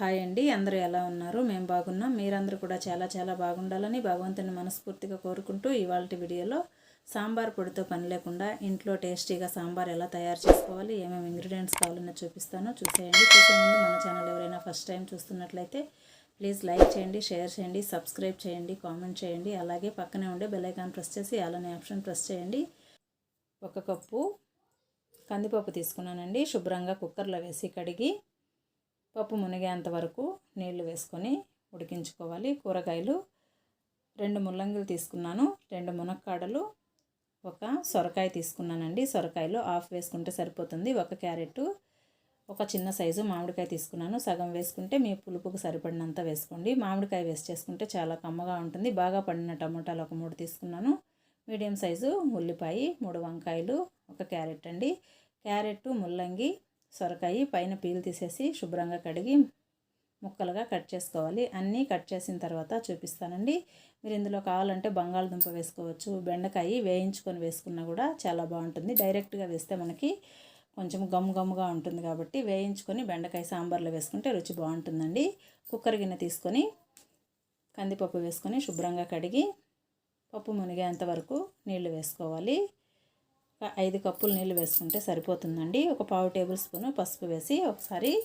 Hi అండి. అందరూ ఎలా ఉన్నారు? మేము బాగున్నాం. మీరందరూ కూడా చాలా చాలా బాగుండాలని భగవంతుని మనస్ఫూర్తిగా కోరుకుంటూ ఇవాళ వీడియోలో సాంబార్ పొడితో పని లేకుండా ఇంట్లో టేస్టీగా సాంబార్ ఎలా తయారు చేసుకోవాలి ఏమేమి ఇంగ్రీడియంట్స్ కావాలన్నా చూపిస్తాను. చూసేయండి. చూసే ముందు మన ఛానల్ ఎవరైనా ఫస్ట్ టైం చూస్తున్నట్లయితే ప్లీజ్ లైక్ చేయండి షేర్ చేయండి సబ్స్క్రైబ్ చేయండి కామెంట్ చేయండి. అలాగే పక్కనే ఉండే బెలైకాన్ ప్రెస్ చేసి అలానే ఆప్షన్ ప్రెస్ చేయండి. ఒక కప్పు కందిపప్పు తీసుకున్నానండి. శుభ్రంగా కుక్కర్లో వేసి కడిగి పప్పు మునిగేంత వరకు నీళ్ళు వేసుకొని ఉడికించుకోవాలి. కూరగాయలు రెండు ముల్లంగిలు తీసుకున్నాను రెండు మునక్కాడలు ఒక సొరకాయ తీసుకున్నానండి. సొరకాయలు హాఫ్ వేసుకుంటే సరిపోతుంది. ఒక క్యారెట్ ఒక చిన్న సైజు మామిడికాయ తీసుకున్నాను. సగం వేసుకుంటే మీ పులుపుకు సరిపడినంత వేసుకోండి. మామిడికాయ వేస్ట్ చేసుకుంటే చాలా కమ్మగా ఉంటుంది. బాగా పండిన టమాటాలు ఒక మూడు తీసుకున్నాను. మీడియం సైజు ఉల్లిపాయ మూడు వంకాయలు ఒక క్యారెట్ అండి. క్యారెట్ ముల్లంగి సొరకాయ పైన పీలు తీసేసి శుభ్రంగా కడిగి ముక్కలుగా కట్ చేసుకోవాలి. అన్నీ కట్ చేసిన తర్వాత చూపిస్తానండి. మీరు ఇందులో కావాలంటే బంగాళదుంప వేసుకోవచ్చు బెండకాయ వేయించుకొని వేసుకున్నా కూడా చాలా బాగుంటుంది. డైరెక్ట్గా వేస్తే మనకి కొంచెం గమ్ గమ్గా ఉంటుంది కాబట్టి వేయించుకొని బెండకాయ సాంబార్లో వేసుకుంటే రుచి బాగుంటుందండి. కుక్కర్ గిన్నె తీసుకొని కందిపప్పు వేసుకొని శుభ్రంగా కడిగి పప్పు మునిగేంత వరకు నీళ్ళు వేసుకోవాలి. ఒక ఐదు కప్పులు నీళ్ళు వేసుకుంటే సరిపోతుందండి. ఒక పావు టేబుల్ స్పూన్ పసుపు వేసి ఒకసారి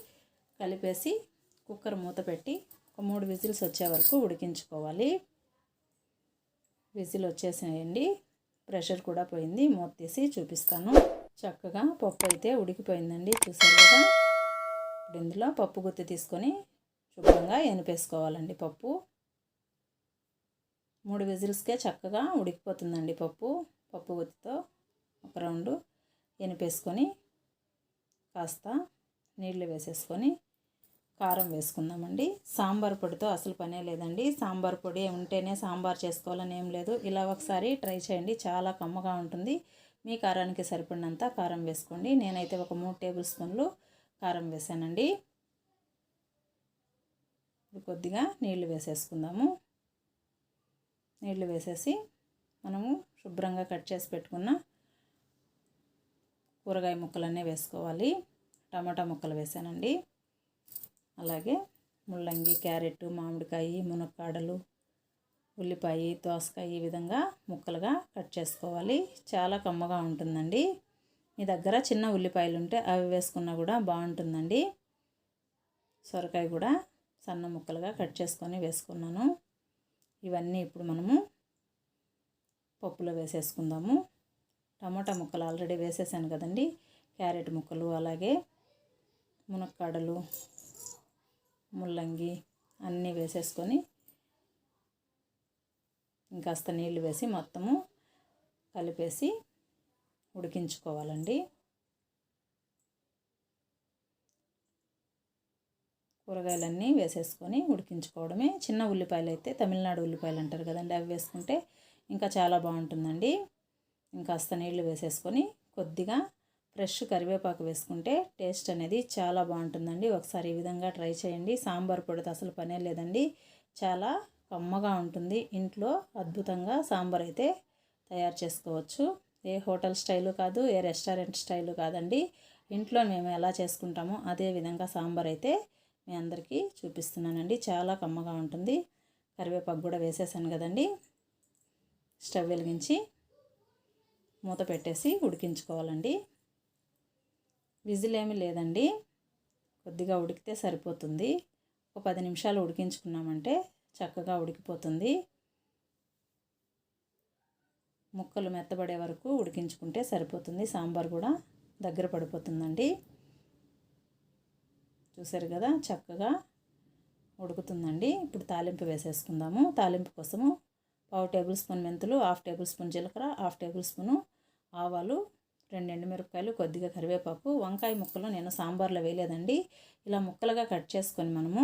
కలిపేసి కుక్కర్ మూత పెట్టి ఒక మూడు విజిల్స్ వచ్చే వరకు ఉడికించుకోవాలి. విజిల్ వచ్చేసాయండి ప్రెషర్ కూడా పోయింది. మూత తీసి చూపిస్తాను. చక్కగా పప్పు అయితే ఉడికిపోయిందండి. చూసారు కదా? ఇప్పుడు ఇందులో పప్పు గుత్తి తీసుకొని శుభ్రంగా ఎనిపేసుకోవాలండి పప్పు. మూడు విజిల్స్కే చక్కగా ఉడికిపోతుందండి పప్పు పప్పు గుత్తితో. ఒక రౌండ్ ఎనిపేసుకొని కాస్త నీళ్ళు వేసేసుకొని కారం వేసుకుందామండి. సాంబార్ పొడితో అసలు పనే లేదండి. సాంబార్ పొడి ఉంటేనే సాంబార్ చేసుకోవాలని ఏం లేదు. ఇలా ఒకసారి ట్రై చేయండి. చాలా కమ్మగా ఉంటుంది. మీ కారానికి సరిపడినంత కారం వేసుకోండి. నేనైతే ఒక మూడు టేబుల్ స్పూన్లు కారం వేసానండి. కొద్దిగా నీళ్ళు వేసేసుకుందాము. నీళ్ళు వేసేసి మనము శుభ్రంగా కట్ చేసి పెట్టుకున్న కూరగాయ ముక్కలన్నీ వేసుకోవాలి. టమాటా ముక్కలు వేసానండి. అలాగే ముల్లంగి క్యారెట్ మామిడికాయ మునక్కాడలు ఉల్లిపాయ దోసకాయ ఈ విధంగా ముక్కలుగా కట్ చేసుకోవాలి. చాలా కమ్మగా ఉంటుందండి. మీ దగ్గర చిన్న ఉల్లిపాయలు ఉంటే అవి వేసుకున్నా కూడా బాగుంటుందండి. సొరకాయ కూడా సన్న ముక్కలుగా కట్ చేసుకొని వేసుకున్నాను. ఇవన్నీ ఇప్పుడు మనము పప్పులో వేసేసుకుందాము. టమాటా ముక్కలు ఆల్రెడీ వేసేసాను కదండి. క్యారెట్ ముక్కలు అలాగే మునక్కాడలు ముల్లంగి అన్నీ వేసేసుకొని ఇంకాస్త నీళ్ళు వేసి మొత్తము కలిపేసి ఉడికించుకోవాలండి. కూరగాయలన్నీ వేసేసుకొని ఉడికించుకోవడమే. చిన్న ఉల్లిపాయలు అయితే తమిళనాడు ఉల్లిపాయలు అంటారు కదండి అవి వేసుకుంటే ఇంకా చాలా బాగుంటుందండి. ఇంకాస్త నీళ్ళు వేసేసుకొని కొద్దిగా ఫ్రెష్ కరివేపాకు వేసుకుంటే టేస్ట్ అనేది చాలా బాగుంటుందండి. ఒకసారి ఈ విధంగా ట్రై చేయండి. సాంబార్ పొడితో అసలు పనే లేదండి. చాలా కమ్మగా ఉంటుంది. ఇంట్లో అద్భుతంగా సాంబార్ అయితే తయారు చేసుకోవచ్చు. ఏ హోటల్ స్టైలు కాదు ఏ రెస్టారెంట్ స్టైలు కాదండి. ఇంట్లో మేము ఎలా చేసుకుంటామో అదే విధంగా సాంబార్ అయితే మీ అందరికీ చూపిస్తున్నానండి. చాలా కమ్మగా ఉంటుంది. కరివేపాకు కూడా వేసేసాను కదండి. స్టవ్ వెలిగించి మూత పెట్టేసి ఉడికించుకోవాలండి. విజిల్ ఏమీ లేదండి. కొద్దిగా ఉడికితే సరిపోతుంది. ఒక పది నిమిషాలు ఉడికించుకున్నామంటే చక్కగా ఉడికిపోతుంది. ముక్కలు మెత్తబడే వరకు ఉడికించుకుంటే సరిపోతుంది. సాంబార్ కూడా దగ్గర పడిపోతుందండి. చూసారు కదా చక్కగా ఉడుకుతుందండి. ఇప్పుడు తాలింపు వేసేసుకుందాము. తాలింపు కోసము పావు టేబుల్ స్పూన్ మెంతులు హాఫ్ టేబుల్ స్పూన్ జీలకర్ర హాఫ్ టేబుల్ స్పూను ఆవాలు రెండు ఎండుమిరపకాయలు కొద్దిగా కరివేపాకు వంకాయ ముక్కలు నేను సాంబార్లో వేయలేదండి. ఇలా ముక్కలుగా కట్ చేసుకొని మనము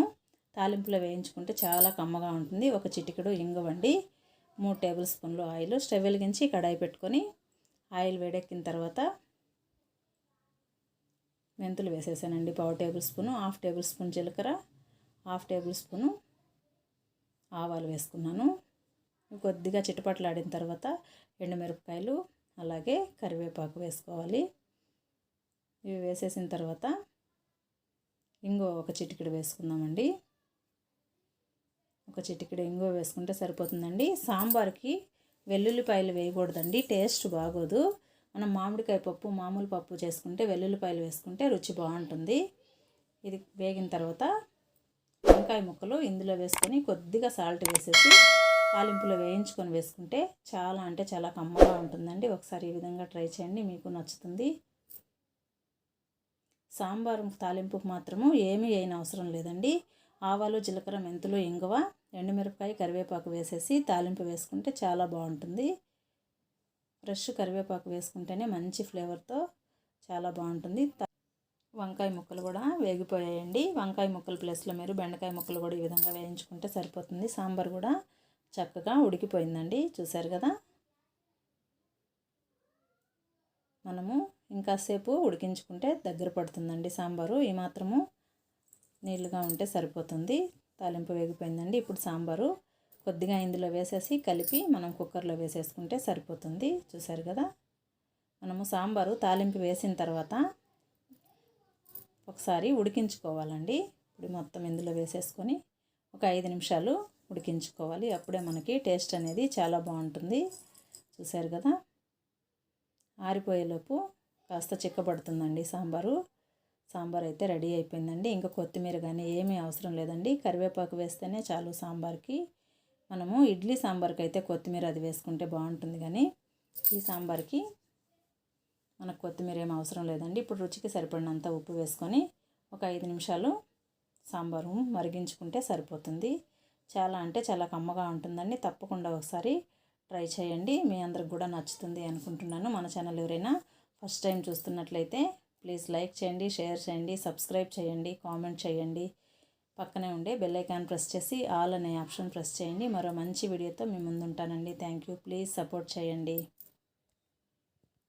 తాలింపులో వేయించుకుంటే చాలా కమ్మగా ఉంటుంది. ఒక చిటికెడు ఇంగవండి. మూడు టేబుల్ స్పూన్లు ఆయిల్. స్టవ్ వెలిగించి కడాయి పెట్టుకొని ఆయిల్ వేడెక్కిన తర్వాత మెంతులు వేసేసానండి. పావు table spoon half table spoon జీలకర్ర హాఫ్ టేబుల్ స్పూను ఆవాలు వేసుకున్నాను. కొద్దిగా చిటపట్లాడిన తర్వాత ఎండుమిరపకాయలు అలాగే కరివేపాకు వేసుకోవాలి. ఇవి వేసేసిన తర్వాత ఇంగో ఒక చిటికెడు వేసుకుందామండి. ఒక చిటికెడు ఇంగో వేసుకుంటే సరిపోతుందండి. సాంబార్కి వెల్లుల్లిపాయలు వేయకూడదండి టేస్ట్ బాగోదు. మనం మామిడికాయ పప్పు మామూలు పప్పు చేసుకుంటే వెల్లుల్లిపాయలు వేసుకుంటే రుచి బాగుంటుంది. ఇది వేగిన తర్వాత వంకాయ ముక్కలు ఇందులో వేసుకొని కొద్దిగా సాల్ట్ వేసేసి తాలింపులో వేయించుకొని వేసుకుంటే చాలా అంటే చాలా కమ్మగా ఉంటుందండి. ఒకసారి ఈ విధంగా ట్రై చేయండి మీకు నచ్చుతుంది. సాంబారు తాలింపుకు మాత్రము ఏమీ అయిన అవసరం లేదండి. ఆవాలు జీలకర్ర మెంతులు ఇంగువ ఎండుమిరపకాయ కరివేపాకు వేసేసి తాలింపు వేసుకుంటే చాలా బాగుంటుంది. ఫ్రెష్ కరివేపాకు వేసుకుంటేనే మంచి ఫ్లేవర్తో చాలా బాగుంటుంది. వంకాయ ముక్కలు కూడా వేగిపోయాయండి. వంకాయ ముక్కల ప్లేస్లో మీరు బెండకాయ ముక్కలు కూడా ఈ విధంగా వేయించుకుంటే సరిపోతుంది. సాంబార్ కూడా చక్కగా ఉడికిపోయిందండి. చూసారు కదా? మనము ఇంకాసేపు ఉడికించుకుంటే దగ్గర పడుతుందండి సాంబారు. ఈ మాత్రము నీళ్ళుగా ఉంటే సరిపోతుంది. తాలింపు వేగిపోయిందండి. ఇప్పుడు సాంబారు కొద్దిగా ఇందులో వేసేసి కలిపి మనం కుక్కర్లో వేసేసుకుంటే సరిపోతుంది. చూసారు కదా? మనము సాంబారు తాలింపు వేసిన తర్వాత ఒకసారి ఉడికించుకోవాలండి. ఇప్పుడు మొత్తం ఇందులో వేసేసుకొని ఒక ఐదు నిమిషాలు ఉడికించుకోవాలి. అప్పుడే మనకి టేస్ట్ అనేది చాలా బాగుంటుంది. చూశారు కదా? ఆరిపోయేలోపు కాస్త చిక్కబడుతుందండి సాంబారు. సాంబార్ అయితే రెడీ అయిపోయిందండి. ఇంకా కొత్తిమీర కానీ ఏమీ అవసరం లేదండి. కరివేపాకు వేస్తేనే చాలు సాంబార్కి. మనము ఇడ్లీ సాంబార్కి అయితే కొత్తిమీర అది వేసుకుంటే బాగుంటుంది కానీ ఈ సాంబార్కి మనకు కొత్తిమీర ఏం అవసరం లేదండి. ఇప్పుడు రుచికి సరిపడినంత ఉప్పు వేసుకొని ఒక ఐదు నిమిషాలు సాంబారు మరిగించుకుంటే సరిపోతుంది. చాలా అంటే చాలా కమ్మగా ఉంటుందండి. తప్పకుండా ఒకసారి ట్రై చేయండి. మీ అందరికి కూడా నచ్చుతుంది అనుకుంటున్నాను. మన ఛానల్ ఎవరైనా ఫస్ట్ టైం చూస్తున్నట్లయితే ప్లీజ్ లైక్ చేయండి షేర్ చేయండి సబ్స్క్రైబ్ చేయండి కామెంట్ చేయండి. పక్కనే ఉండే బెల్ ఐకాన్ ప్రెస్ చేసి ఆల్ అనే ఆప్షన్ ప్రెస్ చేయండి. మరో మంచి వీడియోతో మీ ముందు ఉంటానండి థ్యాంక్ యూ. ప్లీజ్ సపోర్ట్ చేయండి.